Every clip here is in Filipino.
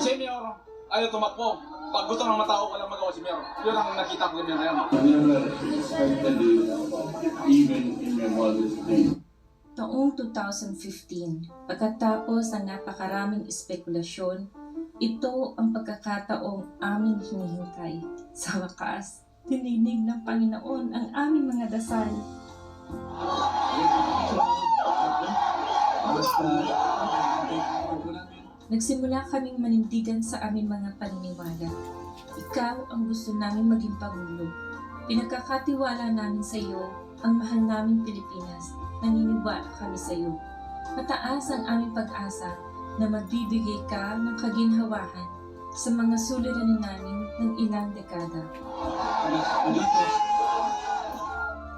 Si Mayor, ayaw tumakbo. Pag gusto ng mga tao, walang magawa si Mayor. Yun ang nakita ko ganyan ngayon. I never expected it, even in my mother's day. Taong 2015, pagkatapos ng napakaraming espekulasyon, ito ang pagkakataong aming hinihintay. Sa wakas, dininig ng Panginoon ang aming mga dasal. Nagsimula kaming manindigan sa aming mga paniniwala. Ikaw ang gusto namin maging Pangulo. Pinagkakatiwala namin sa iyo ang mahal naming Pilipinas. Naniniwala kami sa iyo. Mataas ang aming pag-asa na magbibigay ka ng kaginhawahan sa mga suliranin namin ng ilang dekada.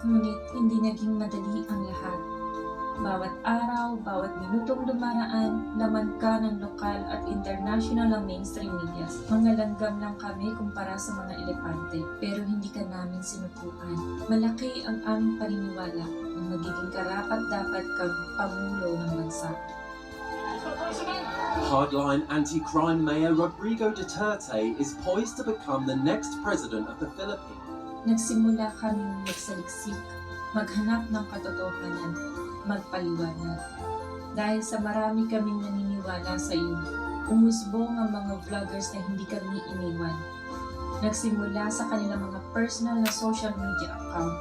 Ngunit hindi naging madali ang lahat. Bawat araw, bawat minutong dumaraan, laman ka ng lokal at international ng mainstream media. Mga langgam lang kami kumpara sa mga elepante, pero hindi ka namin sinupuan. Malaki ang aming paniniwala na magiging karapat dapat kang pangulo ng bansa. Hardline anti-crime mayor Rodrigo Duterte is poised to become the next president of the Philippines. Nagsimula kaming magsaliksik, maghanap ng katotohanan, magpaliwanag. Dahil sa marami kaming naniniwala sa iyo, umusbong ang mga vloggers na hindi kami iniwan. Nagsimula sa kanilang mga personal na social media account,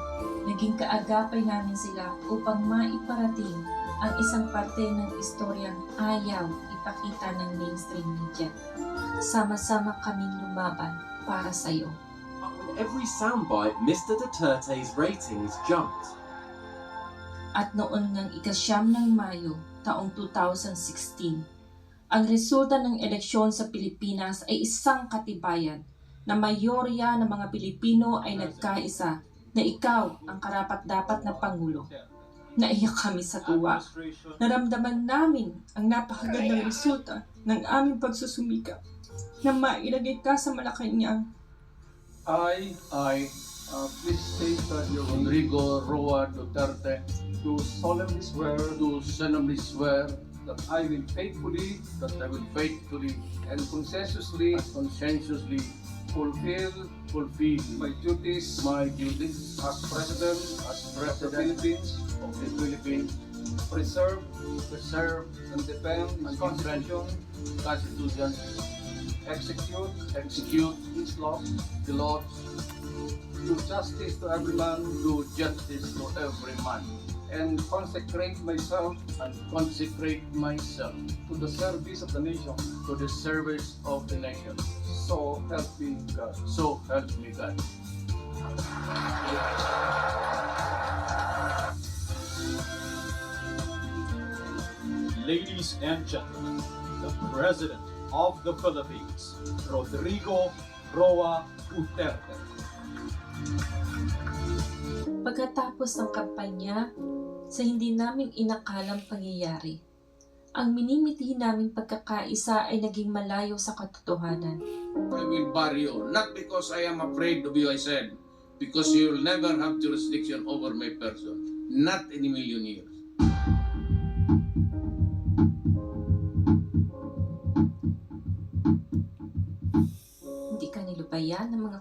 naging kaagapay namin sila upang maiparating ang isang parte ng istoryang ayaw ipakita ng mainstream media. Sama-sama kaming lumaban para sa iyo. Every soundbite, Mr. Duterte's ratings jumped. At noon ng ikasyam ng Mayo taong 2016. Ang resulta ng eleksyon sa Pilipinas ay isang katibayan na mayorya ng mga Pilipino ay nagkaisa na ikaw ang karapat-dapat na Pangulo. Naiyak kami sa tuwa. Naramdaman namin ang napakagandang resulta ng aming pagsusumikap na mailagay ka sa Malacanang I, I, uh, please state that your Rodrigo Roa Duterte. Do solemnly swear, do solemnly swear that I will faithfully, that I will faithfully and conscientiously, conscientiously fulfill, fulfill my duties, my duties as president, as president of the Philippines, of the Philippines, preserve, preserve and defend the Constitution, Constitution, execute, execute its laws, the laws, do justice to every man, do justice to every man, and consecrate myself and consecrate myself to the service of the nation, to the service of the nation. So help me God. So help me God. Ladies and gentlemen, the President of the Philippines, Rodrigo Roa Duterte. Pagkatapos ng kampanya sa hindi namin inakalang pangyayari, ang minimiti naming pagkakaisa ay naging malayo sa katotohanan. I will bar you, not because I am afraid of you, I said, because you will never have jurisdiction over my person, not in a million years.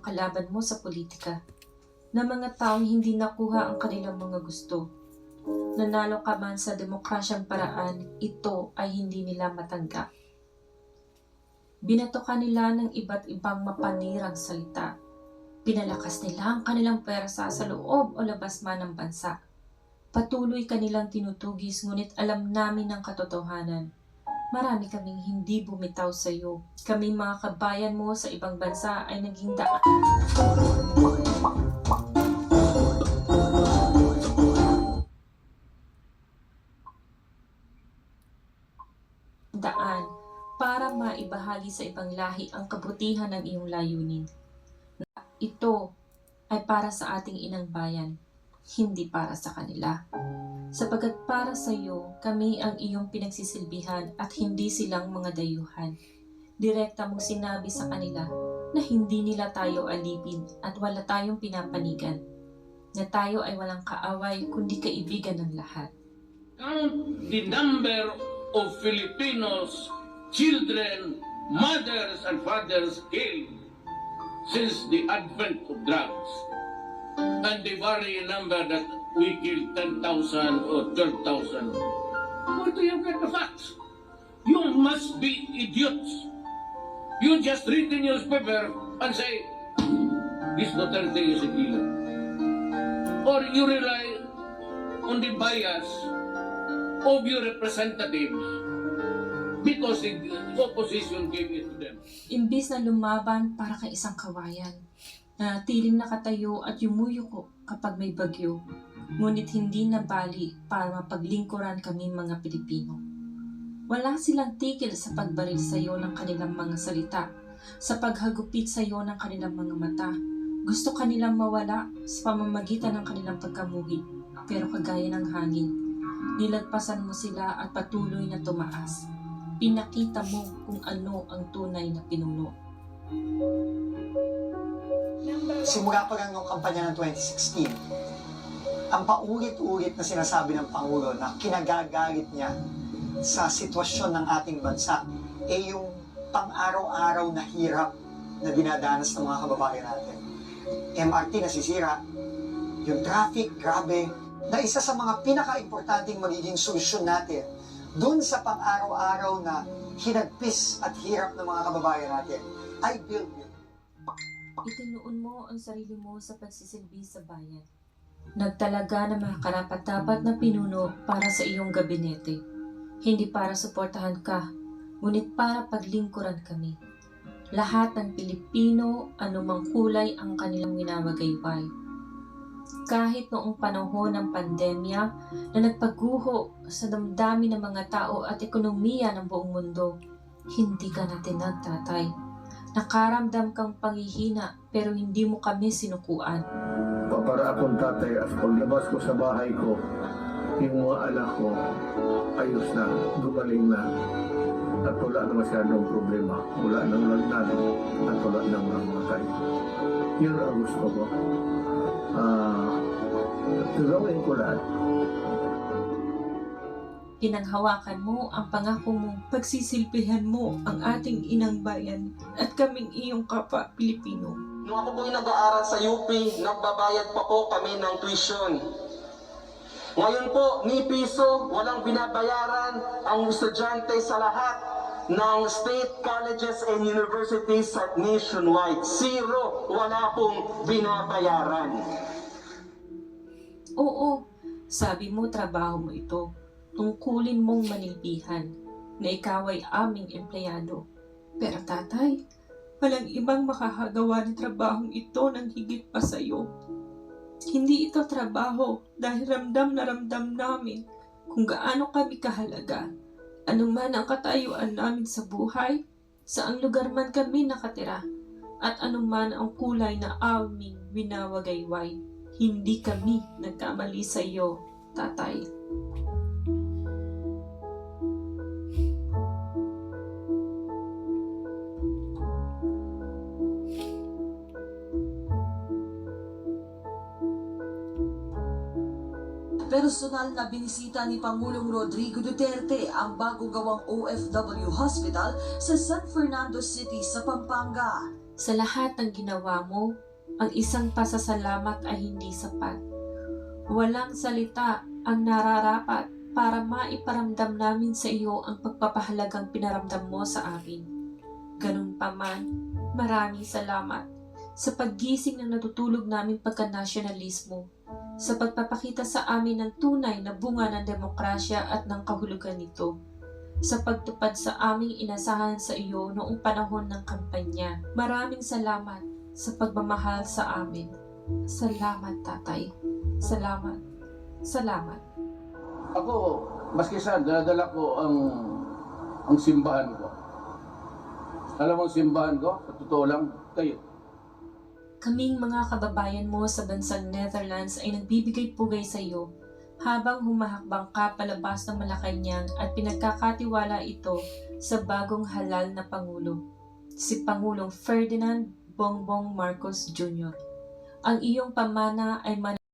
Ng kalaban mo sa politika, na mga taong hindi nakuha ang kanilang mga gusto. Nanalo ka man sa demokrasyang paraan, ito ay hindi nila matanggap. Binato ka nila ng iba't ibang mapanirang salita. Pinalakas nila ang kanilang pwersa sa loob o labas man ng bansa. Patuloy kanilang tinutugis ngunit alam namin ang katotohanan. Marami kaming hindi bumitaw sa iyo. Kami mga kabayan mo sa ibang bansa ay naging daan. daan para maibahagi sa ibang lahi ang kabutihan ng iyong layunin. Ito ay para sa ating inang bayan, hindi para sa kanila. Sapagkat para sa iyo, kami ang iyong pinagsisilbihan at hindi silang mga dayuhan. Direkta mong sinabi sa kanila na hindi nila tayo alipin at wala tayong pinapanigan. Na tayo ay walang kaaway kundi kaibigan ng lahat. Count the number of Filipinos, children, mothers and fathers killed since the advent of drugs. And the very number that we killed 10,000 or 12,000. Where do you get the facts? You must be idiots. You just read the newspaper and say, this Duterte is a killer. Or you rely on the bias of your representatives because the opposition gave it to them. Imbis na lumaban para kay isang kawayan, na tiling nakatayo at yumuyuko kapag may bagyo, ngunit hindi nabali para mapaglingkuran kami mga Pilipino. Wala silang tigil sa pagbaril sa iyo ng kanilang mga salita, sa paghagupit sa iyo ng kanilang mga mata. Gusto kanilang mawala sa pamamagitan ng kanilang pagkamuhi, pero kagaya ng hangin, nilagpasan mo sila at patuloy na tumaas. Pinakita mo kung ano ang tunay na pinuno. Simula pa lang nung kampanya ng 2016, ang paulit-ulit na sinasabi ng Pangulo na kinagagalit niya sa sitwasyon ng ating bansa ay yung pang-araw-araw na hirap na dinadanas ng mga kababayan natin. MRT nasisira, yung traffic, grabe, na isa sa mga pinaka-importanting magiging solusyon natin dun sa pang-araw-araw na hinagpis at hirap ng mga kababayan natin ay build. Itinuon mo ang sarili mo sa pagsisilbi sa bayan. Nagtalaga ng mga karapat-dapat na pinuno para sa iyong gabinete. Hindi para suportahan ka, ngunit para paglingkuran kami. Lahat ng Pilipino, anumang kulay ang kanilang winawagayway. Kahit noong panahon ng pandemya na nagpaguho sa damdamin ng mga tao at ekonomiya ng buong mundo, hindi ka natin nagtatay. Nakaramdam kang panghihina pero hindi mo kami sinukuan. para akong tatay at paglabas ko sa bahay ko, yung mga anak ko, ayos na, gumaling na. At wala na masyadong problema. Wala nang lagnat at wala nang mamatay. Yun ang gusto ko. Ah, gagawin ko lahat. Pinanghawakan mo ang pangako mong pagsisilbihan mo ang ating inang bayan at kaming iyong kapwa Pilipino. Nung ako po'y nag-aaral sa UP, nagbabayad pa po kami ng tuition. Ngayon po, ni piso, walang binabayaran ang estudyante sa lahat ng state colleges and universities sa nationwide. Zero, wala pong binabayaran. Oo, sabi mo trabaho mo ito. Tungkulin mong manilbihan na ikaw ay aming empleyado. Pero tatay, walang ibang makakagawa ng trabahong ito ng higit pa sa iyo. Hindi ito trabaho dahil ramdam na ramdam namin kung gaano kami kahalaga. Ano man ang katayuan namin sa buhay, saang lugar man kami nakatira, at anuman ang kulay na aming winawagayway. Hindi kami nagkamali sa iyo, tatay. Personal na binisita ni Pangulong Rodrigo Duterte ang bagong gawang OFW Hospital sa San Fernando City sa Pampanga. Sa lahat ng ginawa mo, ang isang pasasalamat ay hindi sapat. Walang salita ang nararapat para maiparamdam namin sa iyo ang pagpapahalagang pinaramdam mo sa amin. Ganun pa man, maraming salamat sa paggising ng natutulog namin pagka-nasyonalismo, sa pagpapakita sa amin ng tunay na bunga ng demokrasya at ng kahulugan nito, sa pagtupad sa aming inasahan sa iyo noong panahon ng kampanya. Maraming salamat sa pagmamahal sa amin. Salamat, tatay. Salamat. Salamat. Ako, maski saan, daladala ko ang ang simbahan ko. Alam mo simbahan ko? Sa totoo lang, kayo. Kaming mga kababayan mo sa bansang Netherlands ay nagbibigay pugay sa iyo habang humahakbang ka palabas ng Malacanang at pinagkakatiwala ito sa bagong halal na Pangulo, si Pangulong Ferdinand Bongbong Marcos Jr. Ang iyong pamana ay man